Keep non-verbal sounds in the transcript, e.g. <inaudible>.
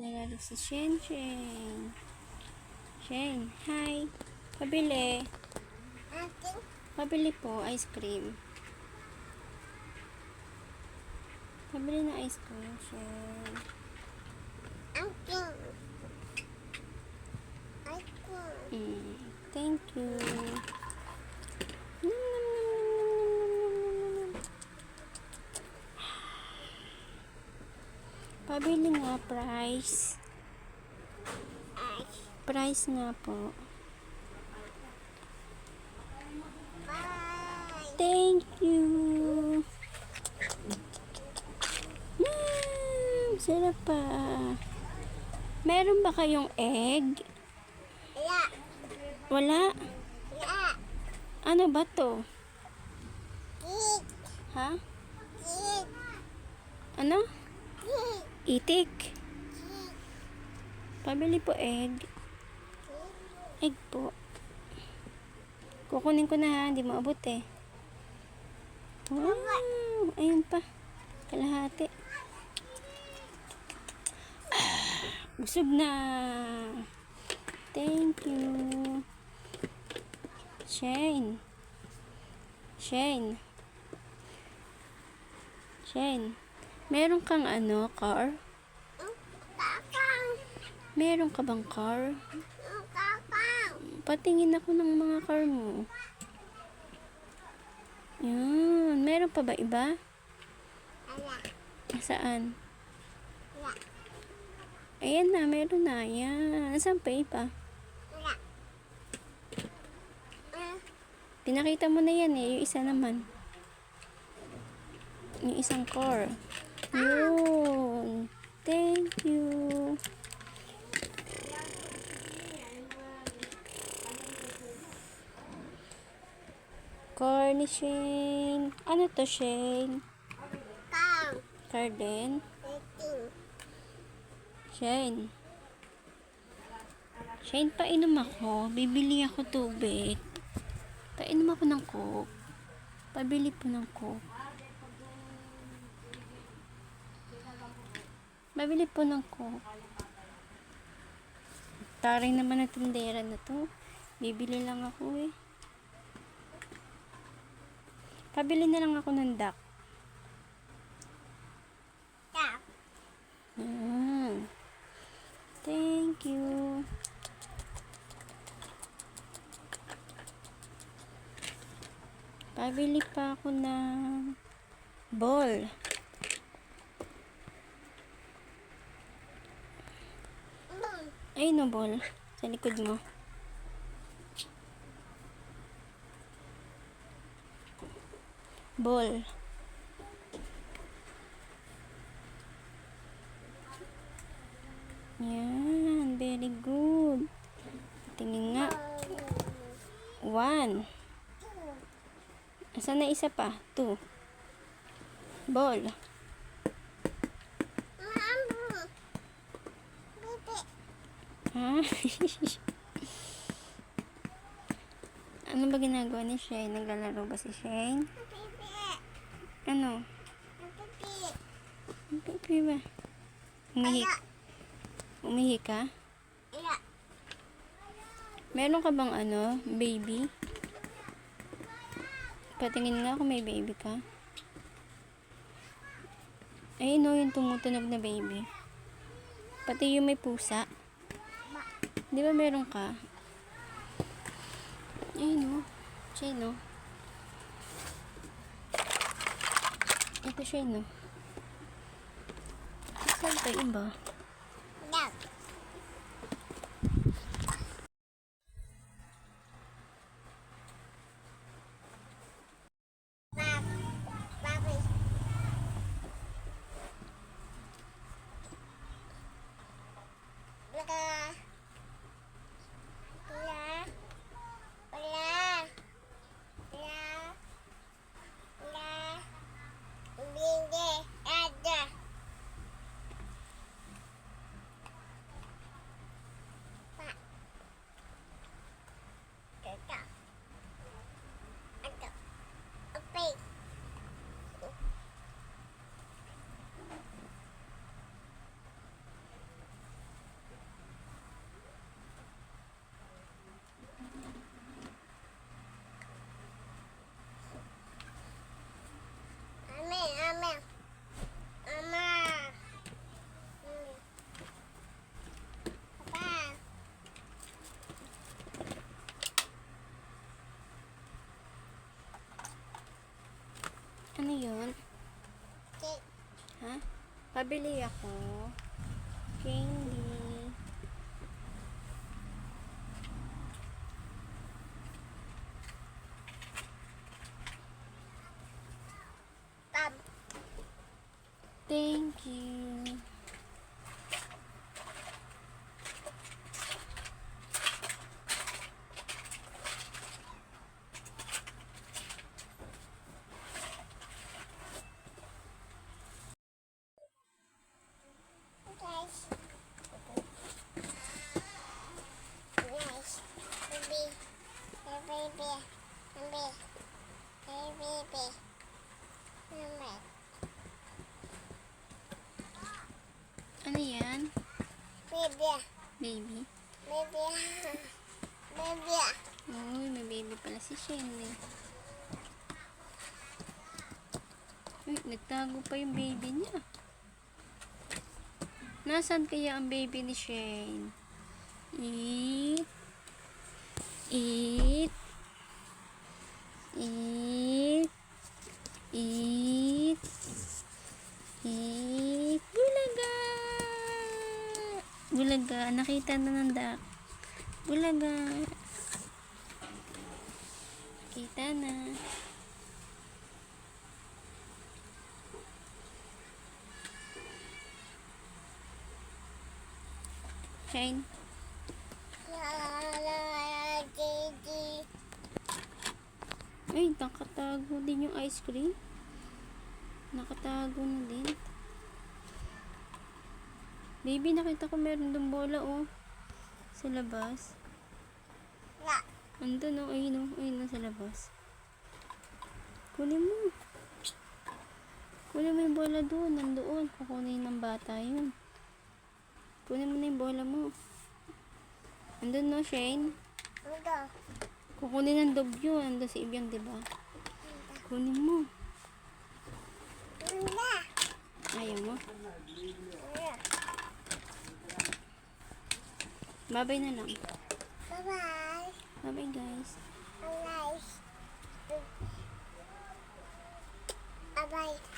Nalaro si Shen Shen. Shen, hi. Pabili. Pabili po, ice cream. Pabili ng ice cream, Shen. Mm, thank you. Pabili nga, price. Price nga po. Thank you. Mm, sarap pa. Meron ba kayong egg? ya Wala. ya Ano ba to? kik Ha? kik Ano? kik Itik. Pabili po egg. Egg po. Kukunin ko na ha. Hindi maabot eh. Wow. Ayun pa. Kalahati. Ah, busog na. Thank you. Shane. Shane. Shane. Meron kang ano, car? Meron ka bang car? Patingin ako ng mga car mo. Yan. Meron pa ba iba? Saan? Ayan na, meron na. Yan. Saan pa iba? Pinakita mo na yan eh. Yung isa naman. Yung isang car. Yun. Thank you. Car ni Shane. Ano to, Shane? din? ating Shane. Shane, painom ako. Bibili ako tubig. Painom ako ng coke. Pabili po ng coke. Pabili po ng coke. Taray naman na tindera na to. Bibili lang ako eh. Pabili na lang ako ng duck. tap Mm. Thank you. Pabili pa ako ng ball. Ay, no ball. Sa likod mo. Ball. Yan, very good. Tingin nga. One. Asan na isa pa? Two. Ball. <laughs> ano ba ginagawa ni Shane? Naglalaro ba si Shane? Ano? Bibi. Pipi ba? Umihi, umihi ka? Meron ka bang ano, baby? Patingin nga kung may baby ka. Ayun no, yung tumutunog na baby. Pati yung may pusa. Di ba meron ka? Ayun no. Siya no. Ito siya no. Saan pa iba? Pabili ako. Candy. Tab. Thank you. Guys. Guys. Baby. Hey, baby. Baby. Hey, baby. Baby. Ano yan? Baby. Baby? Baby. Baby. Uy, may baby pala si eh. Uy, nagtago pa yung baby niya. Nasaan kaya ang baby ni Shane? Eat. Eat. Eat. Eat. Eat. Bulaga! Bulaga, nakita na ng dak. Bulaga. Kita na. Shane. Ay, nakatago din yung ice cream. Nakatago na din. Baby, nakita ko meron dong bola, oh. Sa labas. La. Andun, oh. Ayun, oh. Ayun, oh, sa labas. Kunin mo. Kunin mo yung bola doon. Nandoon. Kukunin ng bata yun. Kunin mo na yung bola mo. Andun, no, Shane? Ito. Kukunin ng dog yun. Andun si Ibiang, di ba? Kunin mo. Unda. Ayaw mo. Babay na lang. Bye-bye. Bye-bye, guys. Bye-bye. Bye-bye.